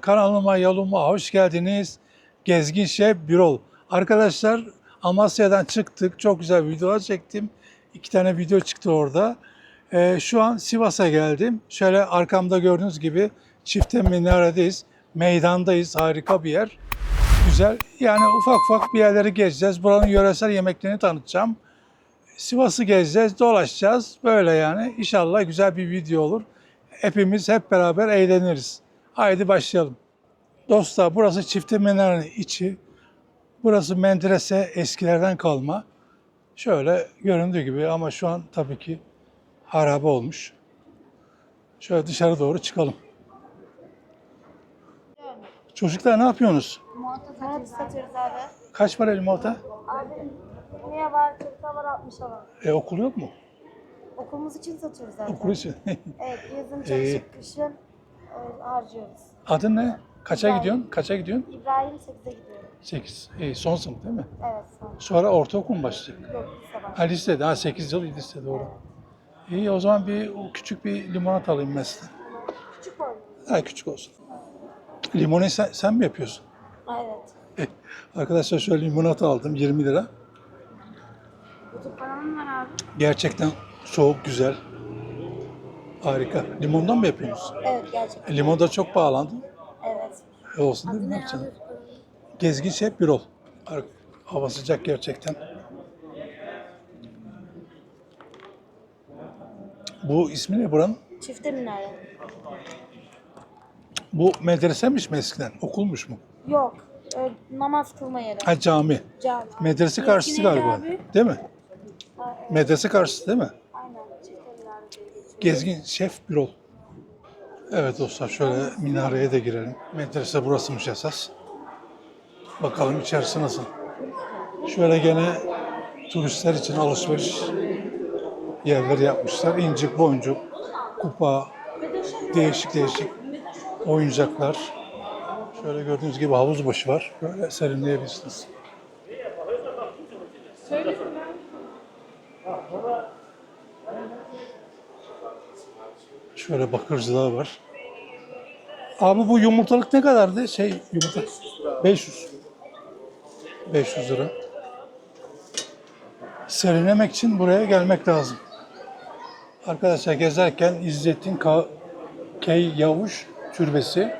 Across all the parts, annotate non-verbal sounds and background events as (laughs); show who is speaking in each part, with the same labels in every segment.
Speaker 1: kanalıma yoluma hoş geldiniz. Gezgin Şef Birol. Arkadaşlar Amasya'dan çıktık. Çok güzel videolar çektim. İki tane video çıktı orada. Ee, şu an Sivas'a geldim. Şöyle arkamda gördüğünüz gibi çifte minaredeyiz. Meydandayız. Harika bir yer. Güzel. Yani ufak ufak bir yerleri gezeceğiz. Buranın yöresel yemeklerini tanıtacağım. Sivas'ı gezeceğiz, dolaşacağız. Böyle yani. İnşallah güzel bir video olur. Hepimiz hep beraber eğleniriz. Haydi başlayalım. Dostlar burası Çifte Minare'nin içi. Burası medrese eskilerden kalma. Şöyle göründüğü gibi ama şu an tabii ki harabe olmuş. Şöyle dışarı doğru çıkalım. Çocuklar ne yapıyorsunuz?
Speaker 2: Monta satıyoruz abi.
Speaker 1: Kaç para limonata?
Speaker 2: Abi niye var? 40'a var 60'a var.
Speaker 1: E okul yok mu?
Speaker 2: Okulumuz için satıyoruz zaten.
Speaker 1: Okul için.
Speaker 2: Evet yazın (laughs) çalışıp kışın harcıyoruz.
Speaker 1: Adın ne? Kaça
Speaker 2: İbrahim.
Speaker 1: gidiyorsun? Kaça gidiyorsun?
Speaker 2: İbrahim 8'e gidiyorum.
Speaker 1: 8. İyi son sınıf değil mi?
Speaker 2: Evet son.
Speaker 1: Sonra ortaokul mu başlayacak?
Speaker 2: Yok lise var.
Speaker 1: Ha lisede. Ha 8 yıl lise doğru. İyi o zaman bir o küçük bir limonat alayım ben size.
Speaker 2: Küçük boy.
Speaker 1: Ha küçük olsun. Limonayı sen, sen mi yapıyorsun?
Speaker 2: Evet.
Speaker 1: Arkadaşlar şöyle limonata aldım 20 lira.
Speaker 2: YouTube kanalım var abi.
Speaker 1: Gerçekten soğuk güzel. Harika. Limondan mı yapıyorsunuz?
Speaker 2: Evet gerçekten.
Speaker 1: E, limon da çok pahalandı.
Speaker 2: Evet.
Speaker 1: E, olsun değil mi? Ne yapacaksın? Gezgin şef bir ol. Hava sıcak gerçekten. Bu ismi ne buranın?
Speaker 2: Çifte minare.
Speaker 1: Bu medresemiş mi eskiden? Okulmuş mu?
Speaker 2: Yok. e, namaz kılma yeri.
Speaker 1: Ha cami.
Speaker 2: Cami.
Speaker 1: Medrese karşısı galiba.
Speaker 2: abi?
Speaker 1: Değil mi?
Speaker 2: Ha, evet.
Speaker 1: Medrese karşısı değil mi?
Speaker 2: Aynen. Çifte minare diye geçiyor.
Speaker 1: Gezgin şef bir ol. Evet dostlar şöyle minareye de girelim. Medrese burasıymış esas. Bakalım içerisi nasıl. Şöyle gene turistler için alışveriş yerleri yapmışlar. İncik, boncuk, kupa, değişik değişik oyuncaklar. Şöyle gördüğünüz gibi havuz başı var. Böyle serinleyebilirsiniz. Şöyle bakırcılar var. Abi bu yumurtalık ne kadardı? Şey yumurta 500. 500 lira. Serinlemek için buraya gelmek lazım. Arkadaşlar gezerken İzzettin Ka- Key Yavuş Türbesi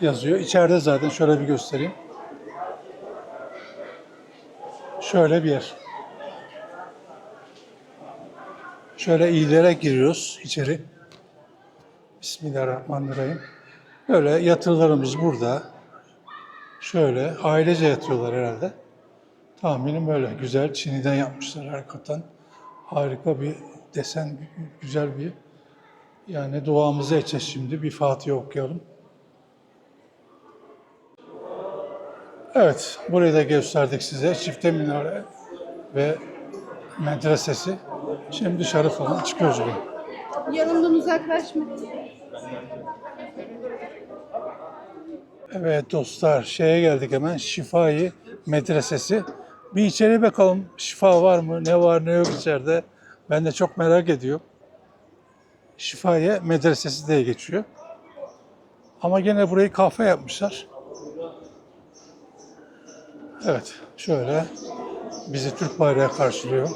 Speaker 1: yazıyor. İçeride zaten şöyle bir göstereyim. Şöyle bir yer. Şöyle ilerek giriyoruz içeri. Bismillahirrahmanirrahim. Böyle yatırlarımız burada. Şöyle ailece yatıyorlar herhalde. Tahminim böyle. Güzel Çin'den yapmışlar hakikaten. Harika bir desen, gü- güzel bir. Yani duamızı edeceğiz şimdi. Bir Fatiha okuyalım. Evet, burayı da gösterdik size. Çifte minare ve medresesi. Şimdi dışarı falan çıkıyoruz bugün.
Speaker 2: Yanımdan uzaklaşma.
Speaker 1: Evet dostlar şeye geldik hemen Şifai Medresesi. Bir içeri bakalım şifa var mı ne var ne yok içeride. Ben de çok merak ediyorum. Şifai Medresesi diye geçiyor. Ama gene burayı kahve yapmışlar. Evet şöyle bizi Türk bayrağı karşılıyor.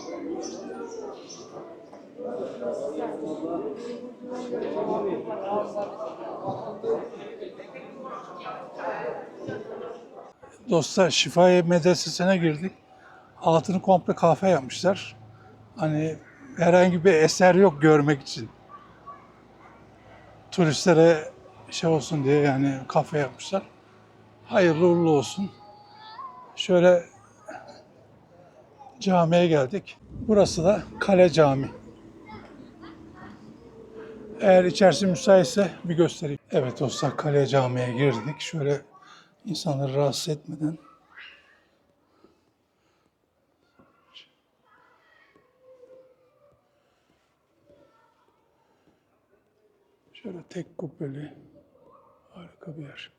Speaker 1: Dostlar Şifaye Medresesi'ne girdik. Altını komple kahve yapmışlar. Hani herhangi bir eser yok görmek için. Turistlere şey olsun diye yani kafe yapmışlar. Hayırlı uğurlu olsun. Şöyle camiye geldik. Burası da Kale Cami. Eğer içerisi müsaitse bir göstereyim. Evet dostlar Kale Camii'ye girdik. Şöyle insanları rahatsız etmeden şöyle tek kubbeli harika bir yer.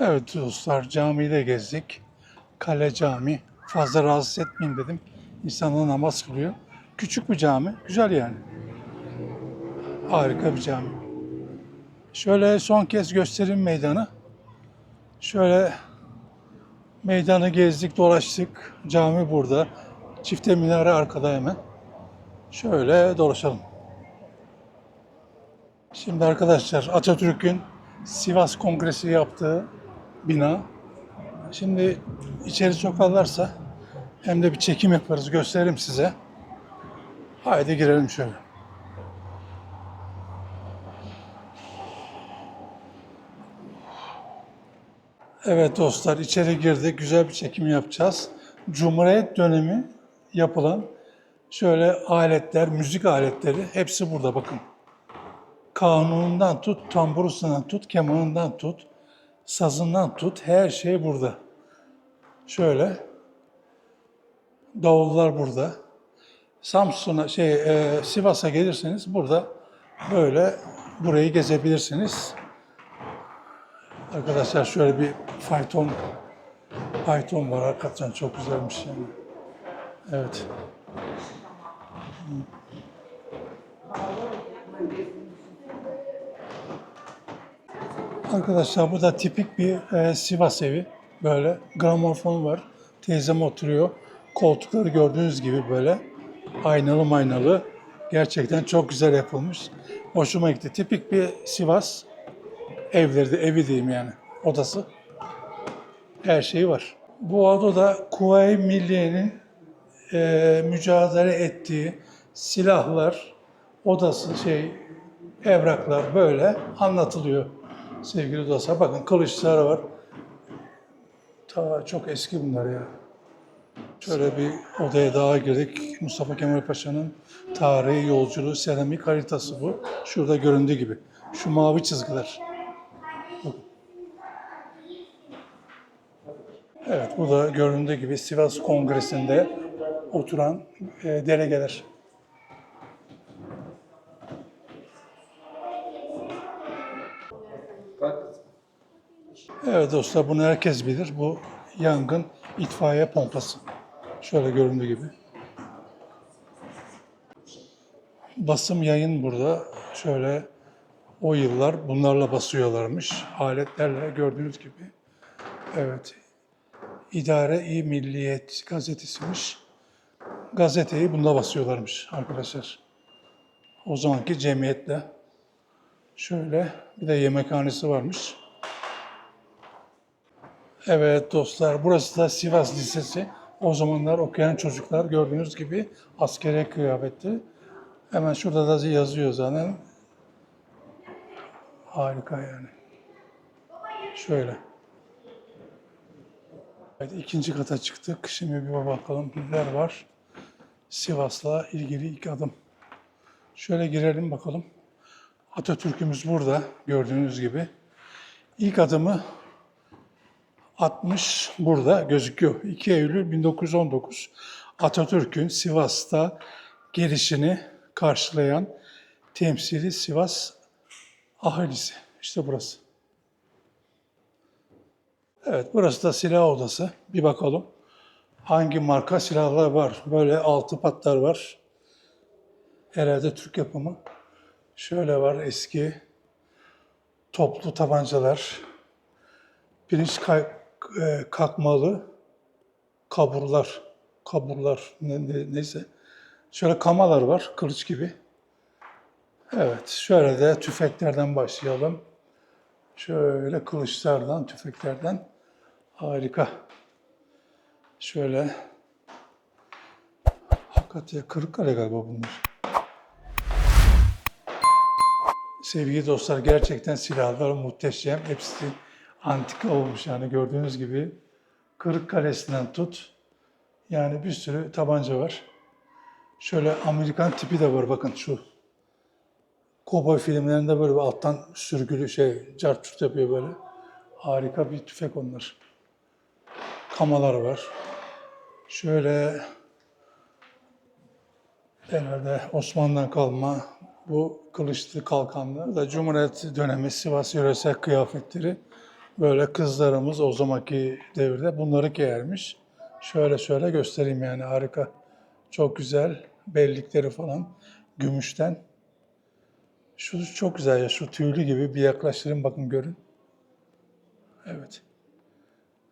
Speaker 1: Evet dostlar camiyi de gezdik. Kale Cami. Fazla rahatsız etmeyeyim dedim. İnsanlar namaz kılıyor. Küçük bir cami. Güzel yani. Harika bir cami. Şöyle son kez göstereyim meydanı. Şöyle meydanı gezdik, dolaştık. Cami burada. Çifte minare arkada hemen. Şöyle dolaşalım. Şimdi arkadaşlar Atatürk'ün Sivas Kongresi yaptığı bina. Şimdi içeri sokarlarsa hem de bir çekim yaparız, gösteririm size. Haydi girelim şöyle. Evet dostlar içeri girdik. Güzel bir çekim yapacağız. Cumhuriyet dönemi yapılan şöyle aletler, müzik aletleri hepsi burada bakın. Kanunundan tut, tamburusundan tut, kemanından tut, sazından tut her şey burada. Şöyle davullar burada. Samsun'a şey e, Sivas'a gelirseniz burada böyle burayı gezebilirsiniz. Arkadaşlar şöyle bir fayton fayton var hakikaten çok güzelmiş yani. Evet. Arkadaşlar bu da tipik bir e, Sivas evi. Böyle gramofon var. Teyzem oturuyor. Koltukları gördüğünüz gibi böyle aynalı maynalı. Gerçekten çok güzel yapılmış. Hoşuma gitti. Tipik bir Sivas evleri de evi diyeyim yani. Odası. Her şeyi var. Bu odada Kuvayi Milliye'nin e, mücadele ettiği silahlar, odası şey, evraklar böyle anlatılıyor sevgili dostlar. Bakın kılıçlar var. Ta çok eski bunlar ya. Şöyle bir odaya daha girdik. Mustafa Kemal Paşa'nın tarihi yolculuğu seramik haritası bu. Şurada göründüğü gibi. Şu mavi çizgiler. Evet, bu da göründüğü gibi Sivas Kongresi'nde oturan e, delegeler. Evet dostlar bunu herkes bilir. Bu yangın itfaiye pompası. Şöyle göründüğü gibi. Basım yayın burada. Şöyle o yıllar bunlarla basıyorlarmış. Aletlerle gördüğünüz gibi. Evet. İdare-i Milliyet gazetesiymiş. Gazeteyi bununla basıyorlarmış arkadaşlar. O zamanki cemiyetle. Şöyle bir de yemekhanesi varmış. Evet dostlar, burası da Sivas Lisesi. O zamanlar okuyan çocuklar gördüğünüz gibi askeri kıyafetli. Hemen şurada da yazıyor zaten. Harika yani. Şöyle. Evet, ikinci kata çıktık. Şimdi bir bakalım neler var. Sivas'la ilgili ilk adım. Şöyle girelim bakalım. Atatürk'ümüz burada gördüğünüz gibi. İlk adımı 60 burada gözüküyor. 2 Eylül 1919 Atatürk'ün Sivas'ta gelişini karşılayan temsili Sivas ahalisi. İşte burası. Evet burası da silah odası. Bir bakalım. Hangi marka silahlar var? Böyle altı patlar var. Herhalde Türk yapımı. Şöyle var eski toplu tabancalar. Pirinç kay- e, kalkmalı kaburlar, kaburlar ne, ne- neyse. Şöyle kamalar var, kılıç gibi. Evet, şöyle de tüfeklerden başlayalım. Şöyle kılıçlardan, tüfeklerden. Harika. Şöyle. Hakikaten Kırıkkale galiba bunlar. Sevgili dostlar gerçekten silahlar muhteşem. Hepsi antika olmuş yani gördüğünüz gibi. Kırıkkalesi'nden tut. Yani bir sürü tabanca var. Şöyle Amerikan tipi de var bakın şu. Kovboy filmlerinde böyle alttan sürgülü şey, cart yapıyor böyle. Harika bir tüfek onlar. Kamalar var. Şöyle herhalde Osmanlı'dan kalma bu kılıçlı kalkanlı da Cumhuriyet dönemi Sivas yöresel kıyafetleri. Böyle kızlarımız o zamanki devirde bunları giyermiş. Şöyle şöyle göstereyim yani harika. Çok güzel. Bellikleri falan gümüşten. Şu çok güzel ya. Şu tüylü gibi bir yaklaştırın bakın görün. Evet.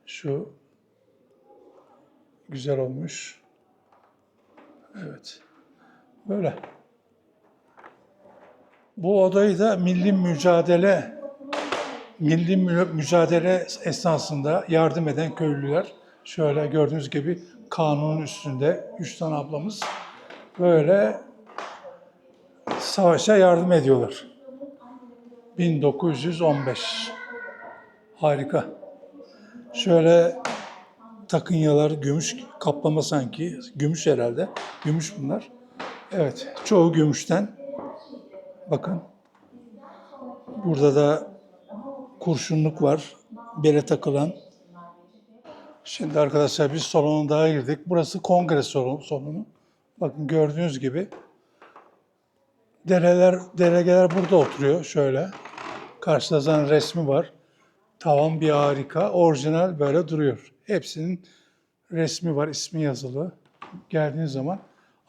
Speaker 1: Şu güzel olmuş. Evet. Böyle. Bu odayı da milli mücadele milli mü- mücadele esnasında yardım eden köylüler şöyle gördüğünüz gibi kanunun üstünde üç tane ablamız böyle savaşa yardım ediyorlar. 1915. Harika. Şöyle takınyalar gümüş kaplama sanki. Gümüş herhalde. Gümüş bunlar. Evet. Çoğu gümüşten. Bakın. Burada da kurşunluk var. Bele takılan. Şimdi arkadaşlar biz salona daha girdik. Burası kongre salonu. Bakın gördüğünüz gibi. Dereler, delegeler burada oturuyor şöyle. Karşıda zaten resmi var. Tavan bir harika. Orijinal böyle duruyor. Hepsinin resmi var, ismi yazılı. Geldiğiniz zaman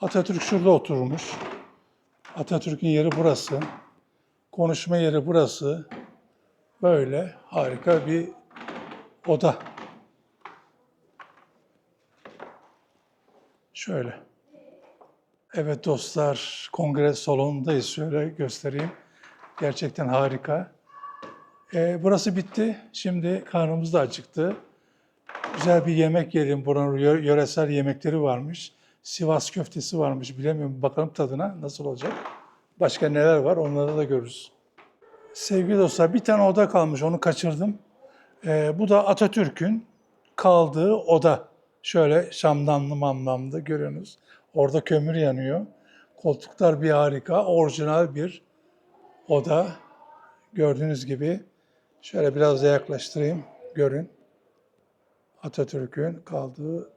Speaker 1: Atatürk şurada oturmuş. Atatürk'ün yeri burası. Konuşma yeri burası. Böyle harika bir oda. Şöyle. Evet dostlar, kongre salonundayız. Şöyle göstereyim. Gerçekten harika. Ee, burası bitti. Şimdi karnımız da acıktı. Güzel bir yemek yiyelim. Buranın yö- yöresel yemekleri varmış. Sivas köftesi varmış. Bilemiyorum. Bakalım tadına nasıl olacak. Başka neler var onları da görürüz. Sevgili dostlar bir tane oda kalmış. Onu kaçırdım. Ee, bu da Atatürk'ün kaldığı oda. Şöyle şamdanlı mamlamlı görüyorsunuz. Orada kömür yanıyor. Koltuklar bir harika. Orijinal bir oda. Gördüğünüz gibi. Şöyle biraz da yaklaştırayım. Görün. Atatürk'ün kaldığı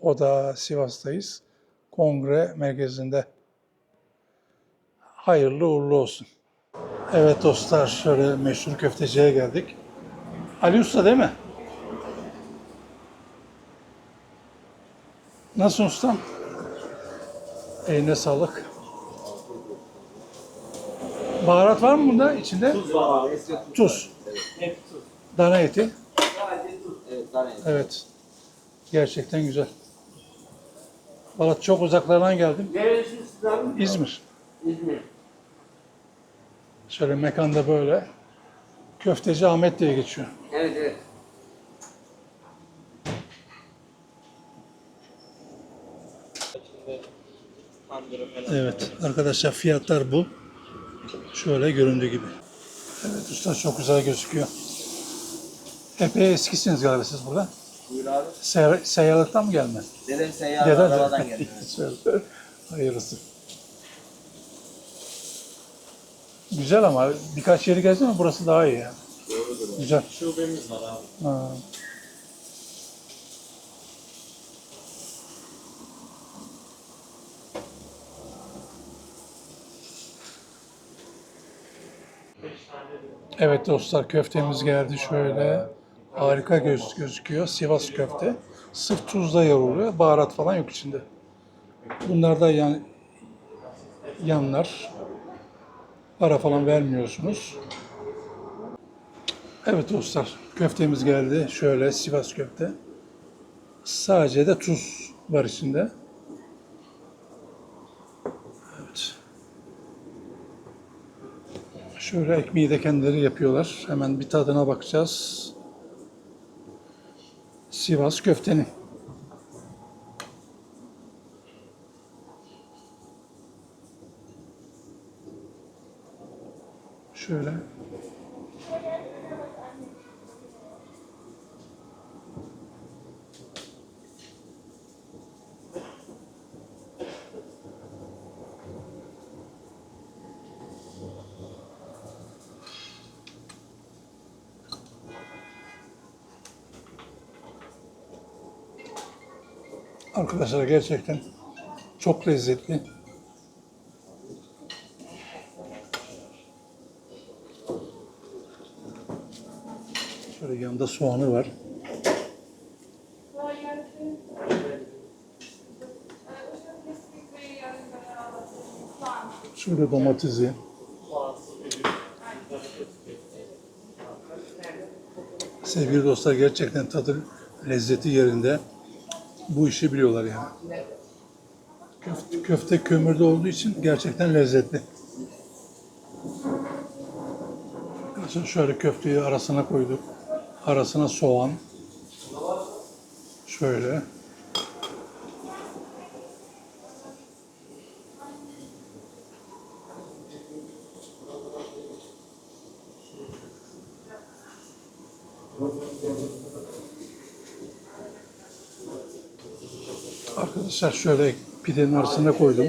Speaker 1: oda Sivas'tayız. Kongre merkezinde. Hayırlı uğurlu olsun. Evet dostlar şöyle meşhur köfteciye geldik. Ali Usta değil mi? Nasılsın ustam? Eline sağlık. Baharat var mı bunda içinde?
Speaker 3: Tuz var abi. Eski tuz.
Speaker 1: Tuz.
Speaker 3: Hep tuz.
Speaker 1: Dana eti.
Speaker 3: Sadece tuz. Evet, tane.
Speaker 1: Evet. Gerçekten güzel. Valla çok uzaklardan geldim.
Speaker 3: Abi?
Speaker 1: İzmir.
Speaker 3: İzmir.
Speaker 1: Şöyle mekanda böyle. Köfteci Ahmet diye geçiyor.
Speaker 3: Evet evet.
Speaker 1: Evet arkadaşlar fiyatlar bu. Şöyle göründüğü gibi. Evet usta çok güzel gözüküyor. Epey eskisiniz galiba siz burada.
Speaker 3: Buyur abi.
Speaker 1: Sey- seyyarlıktan mı gelme?
Speaker 3: Dedem seyyar arabadan geldi. (laughs)
Speaker 1: Hayırlısı. Güzel ama birkaç yeri gezdin mi burası daha iyi yani.
Speaker 3: Doğrudur.
Speaker 1: Güzel.
Speaker 3: Şubemiz var abi.
Speaker 1: Ha. Evet dostlar köftemiz geldi şöyle. Harika göz, gözüküyor. Sivas köfte. Sırf tuzla yoğruluyor. Baharat falan yok içinde. Bunlar da yan, yanlar. Para falan vermiyorsunuz. Evet dostlar, köftemiz geldi. Şöyle Sivas köfte. Sadece de tuz var içinde. Evet. Şöyle ekmeği de kendileri yapıyorlar. Hemen bir tadına bakacağız. Sivas köftenin. Şöyle. Arkadaşlar gerçekten çok lezzetli. Şöyle yanında soğanı var. Şurada domatesi. Sevgili dostlar gerçekten tadı lezzeti yerinde. Bu işi biliyorlar yani. Köfte, köfte kömürde olduğu için gerçekten lezzetli. Şimdi şöyle köfteyi arasına koyduk. Arasına soğan. Şöyle. Arkadaşlar şöyle pidenin arasına koydum.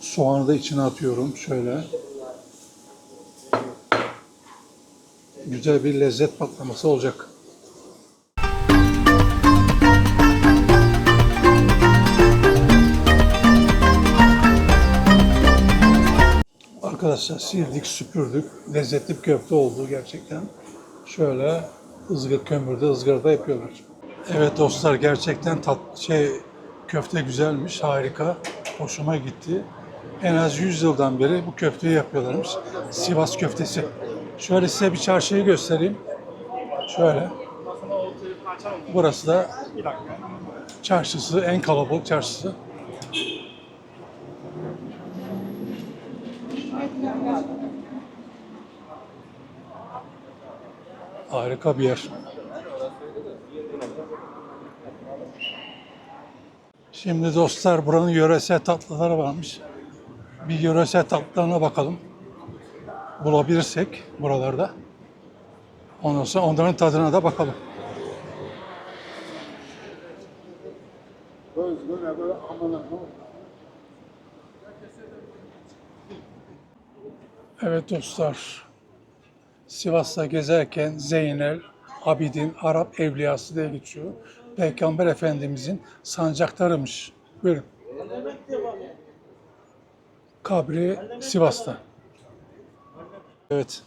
Speaker 1: Soğanı da içine atıyorum şöyle. Güzel bir lezzet patlaması olacak. Arkadaşlar sildik, süpürdük. Lezzetli bir köfte oldu gerçekten. Şöyle ızgara kömürde ızgarada yapıyorlar. Evet dostlar gerçekten tat şey köfte güzelmiş, harika. Hoşuma gitti. En az 100 yıldan beri bu köfteyi yapıyorlarmış. Sivas köftesi. Şöyle size bir çarşıyı göstereyim. Şöyle. Burası da çarşısı, en kalabalık çarşısı. Harika bir yer. Şimdi dostlar buranın yöresel tatlıları varmış. Bir yöresel tatlılarına bakalım. Bulabilirsek buralarda. Ondan sonra onların tadına da bakalım. Evet dostlar. Sivas'ta gezerken Zeynel, Abidin, Arap Evliyası diye geçiyor. Peygamber Efendimizin sancaktarıymış. Buyurun. Kabri Sivas'ta. Evet.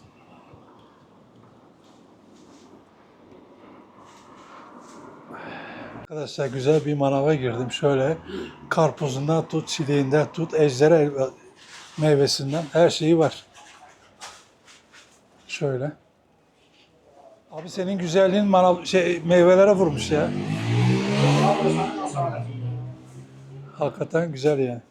Speaker 1: Arkadaşlar güzel bir manava girdim. Şöyle karpuzundan tut, çileğinden tut, ejder elva- meyvesinden her şeyi var. Şöyle. Abi senin güzelliğin manav şey meyvelere vurmuş ya. Hakikaten güzel yani.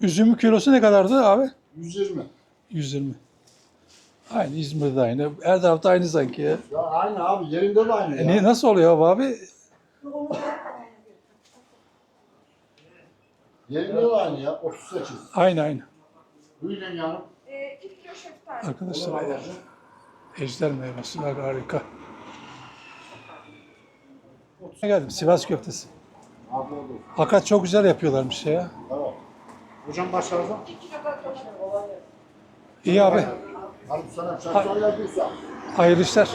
Speaker 1: Üzümün kilosu ne kadardı abi?
Speaker 4: 120.
Speaker 1: 120. Aynı İzmir'de aynı. Her tarafta aynı sanki ya.
Speaker 4: Ya aynı abi yerinde de aynı
Speaker 1: E
Speaker 4: ya.
Speaker 1: ne, nasıl oluyor bu abi?
Speaker 4: Yerinde de aynı ya 38.
Speaker 1: Aynı aynı.
Speaker 4: Buyurun yanım.
Speaker 2: İki kilo şeftali.
Speaker 1: Arkadaşlar. Ejder meyvesi var harika. Geldim Sivas köftesi.
Speaker 4: Abi oldu.
Speaker 1: Fakat çok güzel yapıyorlarmış ya.
Speaker 4: Tamam. Hocam başlarsa.
Speaker 1: İyi abi. Hayırlı işler.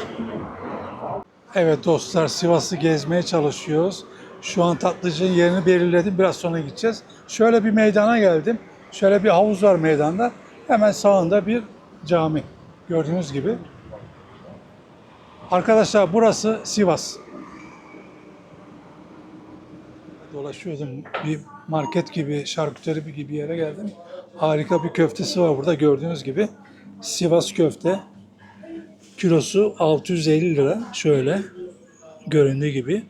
Speaker 1: Evet dostlar Sivas'ı gezmeye çalışıyoruz. Şu an tatlıcının yerini belirledim. Biraz sonra gideceğiz. Şöyle bir meydana geldim. Şöyle bir havuz var meydanda. Hemen sağında bir cami. Gördüğünüz gibi. Arkadaşlar burası Sivas. Dolaşıyordum. Bir market gibi, şarküteri gibi bir yere geldim. Harika bir köftesi var burada gördüğünüz gibi. Sivas köfte. Kilosu 650 lira şöyle göründüğü gibi.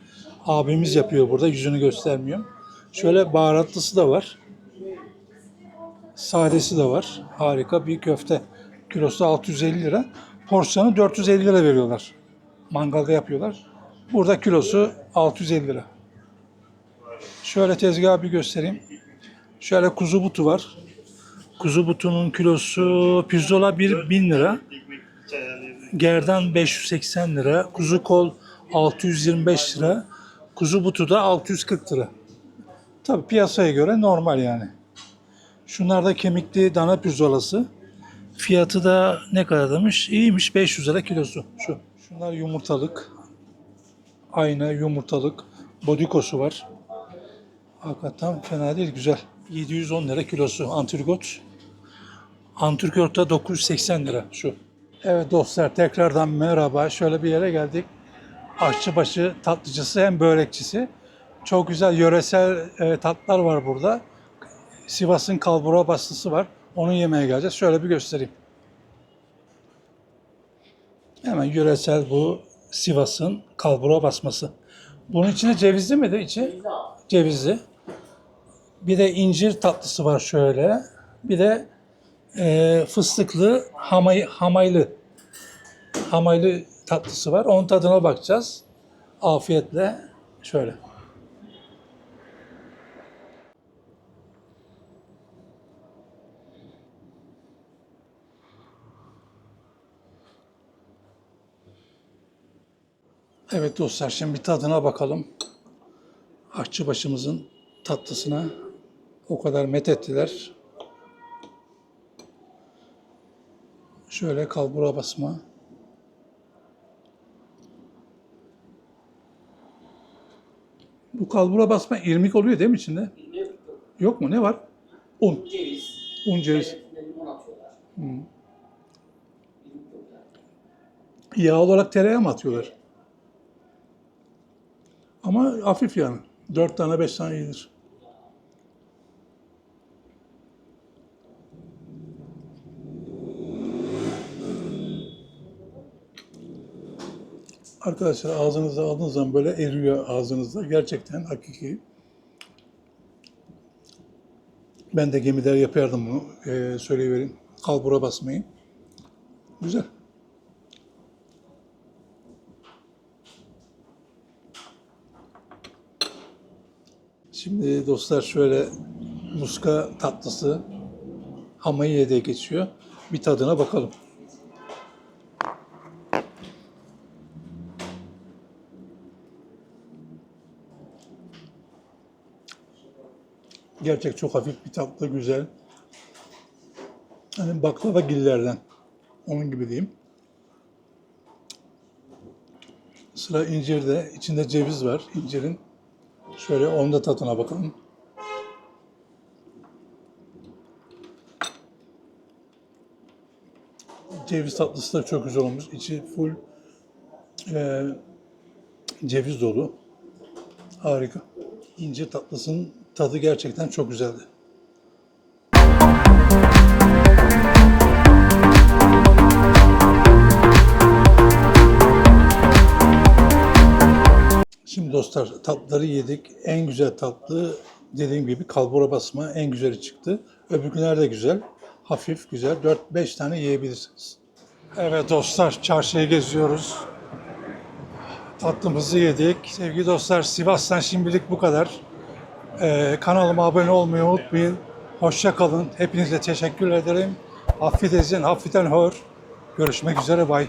Speaker 1: Abimiz yapıyor burada yüzünü göstermiyorum. Şöyle baharatlısı da var. Sadesi de var. Harika bir köfte. Kilosu 650 lira. Porsiyonu 450 lira veriyorlar. Mangalda yapıyorlar. Burada kilosu 650 lira. Şöyle tezgahı bir göstereyim. Şöyle kuzu butu var. Kuzu butunun kilosu pirzola 1000 lira. Gerdan 580 lira, kuzu kol 625 lira, kuzu butu da 640 lira. Tabi piyasaya göre normal yani. Şunlar da kemikli dana pirzolası. Fiyatı da ne kadar demiş? İyiymiş 500 lira kilosu şu. Şunlar yumurtalık. Ayna yumurtalık. Bodikosu var. Hakikaten fena değil güzel. 710 lira kilosu antrikot. Antrikot da 980 lira şu. Evet dostlar tekrardan merhaba. Şöyle bir yere geldik. Aşçıbaşı tatlıcısı hem börekçisi. Çok güzel yöresel e, tatlar var burada. Sivas'ın kalbura bastısı var. Onu yemeye geleceğiz. Şöyle bir göstereyim. Hemen yöresel bu Sivas'ın kalbura basması. Bunun içinde cevizli miydi içi? Cevizli. Bir de incir tatlısı var şöyle. Bir de e, fıstıklı hamay, hamaylı hamaylı tatlısı var. Onun tadına bakacağız. Afiyetle şöyle. Evet dostlar şimdi bir tadına bakalım. Aşçıbaşımızın tatlısına o kadar met ettiler. Şöyle kalbura basma. Bu kalbura basma irmik oluyor değil mi içinde? Yok mu? Ne var? Un.
Speaker 3: Ceviz.
Speaker 1: Un ceviz.
Speaker 3: atıyorlar.
Speaker 1: Yağ olarak tereyağı mı atıyorlar? Ama hafif yani. Dört tane, beş tane yenir. Arkadaşlar ağzınıza aldığınız zaman böyle eriyor ağzınızda. Gerçekten hakiki. Ben de gemiler yapardım bunu. Ee, söyleyivereyim. Kalbura basmayı. Güzel. Şimdi dostlar şöyle muska tatlısı Hamayiye geçiyor. Bir tadına bakalım. Gerçek çok hafif bir tatlı, güzel. Hani baklava gillerden. Onun gibi diyeyim. Sıra incirde. içinde ceviz var incirin. Şöyle onun da tadına bakalım. Ceviz tatlısı da çok güzel olmuş. İçi full e, ceviz dolu. Harika. İncir tatlısının tadı gerçekten çok güzeldi. Şimdi dostlar tatlıları yedik. En güzel tatlı dediğim gibi kalbura basma en güzeli çıktı. Öbürküler de güzel. Hafif güzel. 4-5 tane yiyebilirsiniz. Evet dostlar çarşıyı geziyoruz. Tatlımızı yedik. Sevgili dostlar Sivas'tan şimdilik bu kadar. Ee, kanalıma abone olmayı unutmayın. Hoşça kalın. Hepinize teşekkür ederim. Affedin, affeden hor. Görüşmek üzere. Bay.